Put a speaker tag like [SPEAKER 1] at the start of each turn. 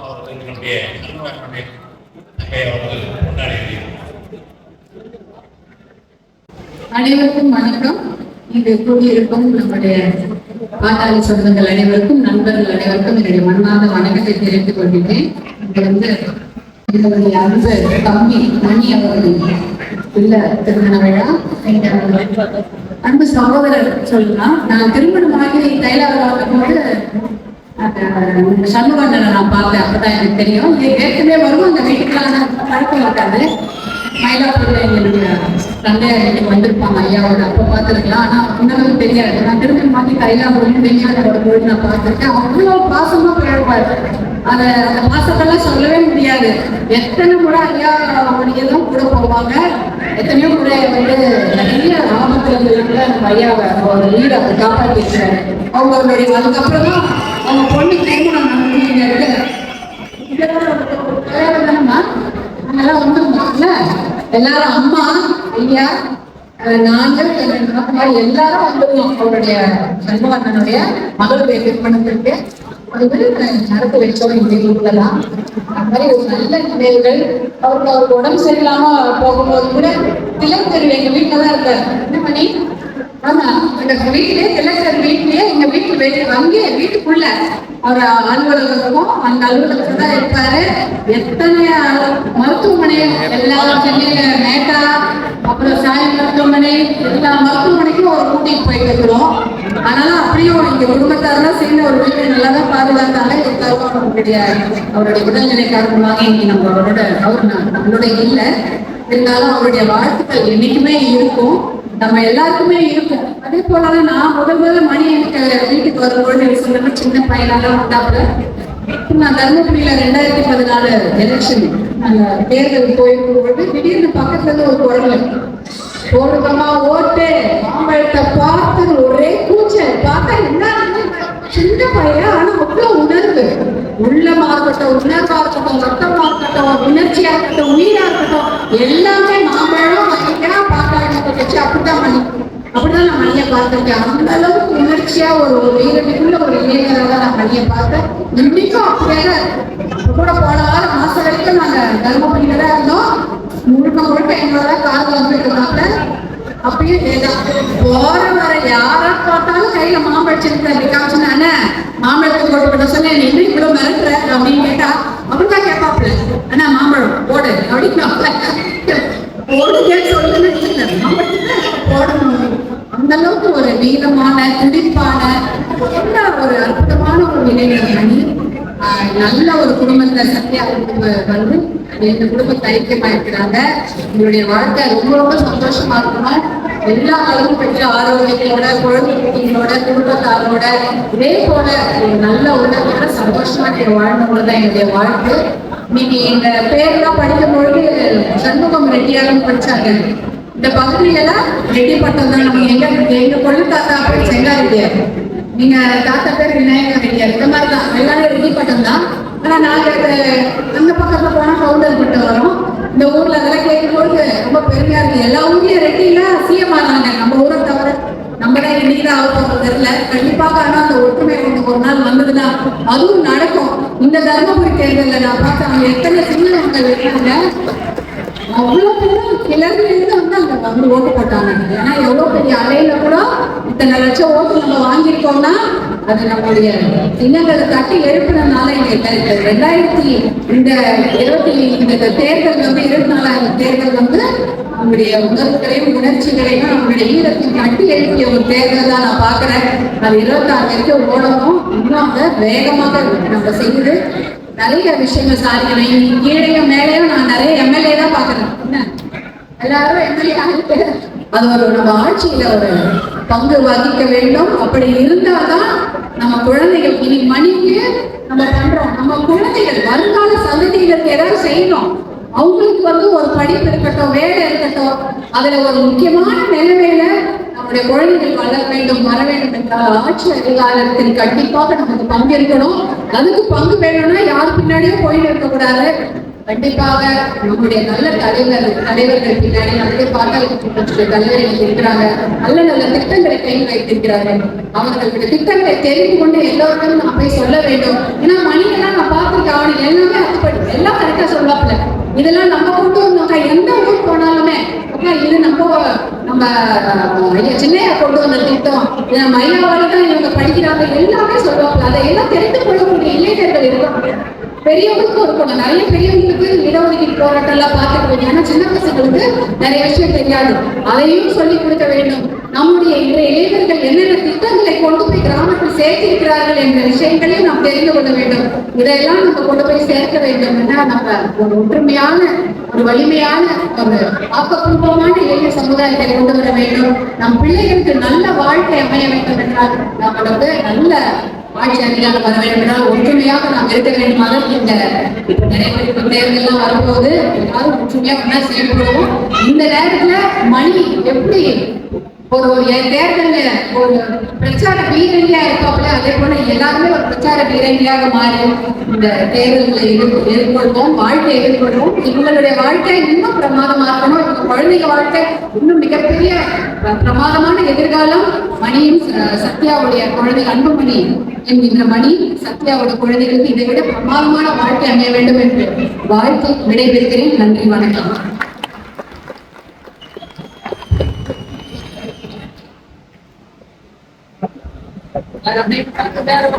[SPEAKER 1] அவர்களுடைய
[SPEAKER 2] அனைவருக்கும் வணக்கம். இங்கு கூடியிருக்கும் நம்முடைய பாட்டாளி சொந்தங்கள் அனைவருக்கும் நண்பர்கள் அனைவருக்கும் என்னுடைய மனமார்ந்த வணக்கத்தை தெரிவித்துக் கொள்கிறேன் இங்க வந்து என்னுடைய அன்பு தம்பி மணி அவர்கள் இல்ல திருமண விழா. அன்பு சகோதரர் சொல்லலாம். நான் திருமணமாகி தைலாவதாக போது சண்முகண்ணனை நான் பார்த்தேன் அப்பதான் எனக்கு தெரியும். ஏற்கனவே வரும் அந்த வீட்டுக்கெல்லாம் ஆனா பழக்கம் இருக்காது மயிலாப்பூர்ல எங்களுடைய தந்தையார் வீட்டுக்கு வந்திருப்பாங்க ஐயாவோட. அப்ப பார்த்துருக்கலாம். ஆனா இன்னமும் தெரியாது. நான் திருப்பி மாத்தி கைலாபுரம் ஒரு போய் நான் பார்த்துருக்கேன். அவ்வளவு பாசமா பழகுவார் அத அந்த பாசத்தெல்லாம் சொல்லவே முடியாது. எத்தனை கூட ஐயா அவங்களும் கூட போவாங்க. எத்தனையோ கூட வந்து நிறைய ஆபத்துல இருந்து நம்ம ஐயாவை ஒரு வீடு அதை காப்பாற்றிருக்காரு அவங்க அதுக்கப்புறம் தான் அவங்க பொண்ணு திருமணம் நடந்தீங்க எல்லாரும் அம்மா ஐயா நாங்கள் எல்லாரும் வந்துருவோம் அவருடைய சண்முகண்ணனுடைய மகளுடைய திருமணத்திற்கு. அது வந்து வச்சோம் எங்க வீட்டுல அந்த மாதிரி ஒரு நல்ல நினைவுகள். அவருக்கு அவருக்கு உடம்பு சரியில்லாம போகும்போது கூட திலக்கர் எங்க வீட்டுல தான் இருக்காரு. என்ன பண்ணி? ஆமா இந்த வீட்லயே திலக்கர் வீட்லயே எங்க வீட்டு வெளியே அங்கே வீட்டுக்குள்ள அவர் அலுவலகமும் அந்த அலுவலகத்துல தான் இருப்பாரு. எத்தனை மருத்துவமனை? எல்லா சென்னையில மேட்டா அப்புறம் சாய் மருத்துவமனை எல்லா மருத்துவமனைக்கும் ஒரு கூட்டிட்டு போயிட்டு இருக்கிறோம். ஆனாலும் அப்படியும் இங்க குடும்பத்தாரெல்லாம் சேர்ந்து ஒரு வீட்டை நல்லா தான் பாதுகாத்தாங்க எல்லாருக்கும் அவருடைய அவருடைய உடல்நிலை காரணமாக இன்னைக்கு நம்மளோட அவர் நம்மளோட இல்லை. இருந்தாலும் அவருடைய வாழ்த்துக்கள் என்னைக்குமே இருக்கும். நம்ம எல்லாருக்குமே இருக்கும். அதே போலதான் நான் முதல் முதல்ல மணி எனக்கு வீட்டுக்கு வரும்போது எனக்கு சொன்ன சின்ன பையனாலாம் வந்தாப்புல நான் தருமபுரியில ரெண்டாயிரத்தி பதினாலு எலெக்ஷன் தேர்தல் போயிருக்கும்போது திடீர்னு பக்கத்துல இருந்து ஒரு குரல் போடுங்கம்மா ஓட்டு. மாம்பழத்தை பார்த்து ஒரே கூச்சல். பார்த்தா என்ன சின்ன பையன் ஆனா அவ்வளவு உணர்வு. உள்ளமா இருக்கட்டும் உணர்வா இருக்கட்டும் ரத்தமா இருக்கட்டும் உணர்ச்சியா இருக்கட்டும் உயிரா இருக்கட்டும் எல்லா மணியை அந்த அளவுக்கு உணர்ச்சியா ஒரு ஒரு ஒரு இளைஞராக நான் மணியை பார்த்தேன். இன்னைக்கும் அப்படியே கூட போன வாரம் மாசம் வரைக்கும் நாங்க தர்மபுரியில தான் இருந்தோம். முழுக்க முழுக்க எங்களோட கார் வந்துட்டு இருந்தாங்க அப்பயும் போற வர யார பார்த்தாலும் கையில மாம்பழம் சின்ன அப்படி காமிச்சுனானே மாம்பழத்தை போட்டு பண்ண சொன்னேன் நீ இவ்வளவு மிரட்டுற? அப்படின்னு கேட்டா அப்படிதான் கேட்பாப்ல. அண்ணா மாம்பழம் போடு. அப்படின்னு போடுங்கன்னு சொல்லுன்னு இல்லை, மாம்பழத்தை போடணும் அந்த அளவுக்கு ஒரு நீளமான துடிப்பான என்ன ஒரு அற்புதமான ஒரு நிலையில பண்ணி நல்ல ஒரு குடும்பத்துல சத்யா வந்து எங்க குடும்பத்தை ஐக்கியமா இருக்கிறாங்க உங்களுடைய வாழ்க்கை ரொம்ப ரொம்ப சந்தோஷமா இருக்கணும் எல்லா அளவும் பெற்ற ஆரோக்கியத்தோட குழந்தை குடும்பத்தாரோட இதே போல நல்ல உலகத்தோட சந்தோஷமா நீங்க தான் என்னுடைய வாழ்க்கை நீங்க எங்க பேர்லாம் படிக்கும் பொழுது சண்முகம் ரெட்டியாரும் படிச்சாங்க. இந்த பகுதியெல்லாம் ரெட்டி பட்டம் தான் நம்ம எங்க எங்க கொள்ளு தாத்தா பேர் செங்காரெட்டியார் நீங்க தாத்தா பேர் விநாயகர் ரெட்டியார் இந்த மாதிரி தான் எல்லாரும் ரெட்டி பட்டம் தான். ஆனா நாங்க அந்த பக்கத்துல போனா கவுண்டர் பட்டம் வரும். இந்த ஊர்ல அதெல்லாம் கேட்கும்போது ரொம்ப பெருமையா இருக்கு. எல்லா ஊர்லயும் ரெட்டில சிஎம் ஆனாங்க. நம்ம ஊரை தவிர நம்ம தான் இன்னைக்குதான் தான் தெரியல. கண்டிப்பாக ஆனா அந்த ஒற்றுமை ஒன்று ஒரு நாள் வந்ததுன்னா அதுவும் நடக்கும். இந்த தர்மபுரி தேர்தலில் நான் பார்த்தேன். அவங்க எத்தனை சின்னவங்க இருக்காங்க? அவ்வளவு பேரும் கிளர்ல இருந்து வந்து அங்க வந்து ஓட்டு போட்டாங்க. ஏன்னா எவ்வளவு பெரிய அலையில கூட இத்தனை லட்சம் ஓட்டு நம்ம வாங்கியிருக்கோம்னா அது நம்மளுடைய சின்னங்களை தட்டி எழுப்பினதுனால எங்களுக்கு ரெண்டாயிரத்தி இந்த இருபத்தி இந்த தேர்தல் வந்து இருபத்தி நாலாயிரம் தேர்தல் வந்து நம்முடைய உணர்வுகளையும் உணர்ச்சிகளையும் நம்மளுடைய ஈரத்தையும் கட்டி எழுப்பிய ஒரு தேர்தல் தான் நான் பாக்குறேன் அது இருபத்தாறு வரைக்கும் ஓடணும். இன்னும் அதை வேகமாக நம்ம செய்து நிறைய விஷயங்கள் சாதிக்கணும். கீழையும் மேலேயும் நான் நிறைய எம்எல்ஏ தான் பாக்குறேன் என்ன? எல்லாரும் எம்எல்ஏ ஆகிட்டு அது ஒரு நம்ம ஆட்சியில ஒரு பங்கு வகிக்க வேண்டும். அப்படி இருந்தாதான் நம்ம குழந்தைகள் இனி மணிக்கு நம்ம பண்றோம். நம்ம குழந்தைகள் வருங்கால சந்ததியினருக்கு ஏதாவது செய்யணும். அவங்களுக்கு வந்து ஒரு படிப்பு இருக்கட்டும் வேலை இருக்கட்டும் அதுல ஒரு முக்கியமான நிலைமையில நம்முடைய குழந்தைகள் வளர வேண்டும் வர வேண்டும் என்றால் ஆட்சி அதிகாரத்தில் கண்டிப்பாக நமக்கு பங்கு இருக்கணும். அதுக்கு பங்கு வேணும்னா யார் பின்னாடியும் போயிட்டு இருக்கக்கூடாது. கண்டிப்பாக நம்முடைய நல்ல தலைவர் தலைவர்கள் பின்னாடி நம்முடைய பாட்டாளி தலைவர்கள் இருக்கிறாங்க. நல்ல நல்ல திட்டங்களை கை வைத்திருக்கிறார்கள். அவர்களுடைய திட்டங்களை தெரிந்து கொண்டு எல்லோருக்கும் நான் போய் சொல்ல வேண்டும். ஏன்னா மணியெல்லாம் நான் பார்த்துருக்கேன் அவனுக்கு எல்லாமே அத்துப்படி எல்லாம் கரெக்டா சொல்லாப்ல இதெல்லாம் நம்ம கொண்டு வந்தோம்க்கா எந்த ஊர் போனாலுமே இது நம்ம நம்ம ஐயா சின்னையா கொண்டு வந்த திட்டம். இதை தான் இவங்க படிக்கிறாங்க. எல்லாமே சொல்லுவாங்க அதை எல்லாம் தெரிந்து கொள்ளக்கூடிய இளைஞர்கள் இருக்காங்க. பெரியவங்களுக்கும் இருக்கணும். நிறைய பெரியவங்களுக்கு இடஒதுக்கீடு போராட்டம் எல்லாம் வேண்டிய ஏன்னா சின்ன பசங்களுக்கு நிறைய விஷயம் தெரியாது. அதையும் சொல்லிக் கொடுக்க வேண்டும். நம்முடைய இன்றைய இளைஞர்கள் என்னென்ன திட்டங்களை கொண்டு போய் கிராமத்தில் சேர்த்திருக்கிறார்கள் என்ற விஷயங்களையும் நாம் தெரிந்து கொள்ள வேண்டும். இதையெல்லாம் நம்ம கொண்டு போய் சேர்க்க வேண்டும் என நம்ம ஒரு ஒற்றுமையான ஒரு வலிமையான ஒரு ஆக்கப்பூர்வமான இளைஞர் சமுதாயத்தை கொண்டு வர வேண்டும். நம் பிள்ளைகளுக்கு நல்ல வாழ்க்கை அமைய வேண்டும் என்றால் நம்மளுக்கு நல்ல ஆட்சி அதிகாரம் வர வேண்டும் என்றால் ஒற்றுமையாக நாம் இருக்க வேண்டும் இந்த இப்ப நடைபெறும் தேர்தல்லாம் வரும்போது எல்லாரும் ஒற்றுமையா ஒண்ணா செயல்படுவோம். இந்த நேரத்துல மணி எப்படி ஒரு என் தேர்தல்ல ஒரு பிரச்சார வீரங்கியா இருக்காப்புல அதே போல எல்லாருமே ஒரு பிரச்சார வீரங்கியாக மாறி இந்த தேர்தல்களை எதிர் எதிர்கொள்வோம் வாழ்க்கை எதிர்கொள்வோம். இவங்களுடைய வாழ்க்கை இன்னும் பிரமாதமா இருக்கணும். இவங்க குழந்தைங்க வாழ்க்கை இன்னும் மிகப்பெரிய பிரமாதமான எதிர்காலம். மணியும் சத்யாவுடைய குழந்தை அன்புமணி என்கின்ற மணி சத்யாவுடைய குழந்தைகளுக்கு இதை விட பிரமாதமான வாழ்க்கை அமைய வேண்டும் என்று வாழ்த்து விடைபெறுகிறேன். நன்றி வணக்கம். வேற-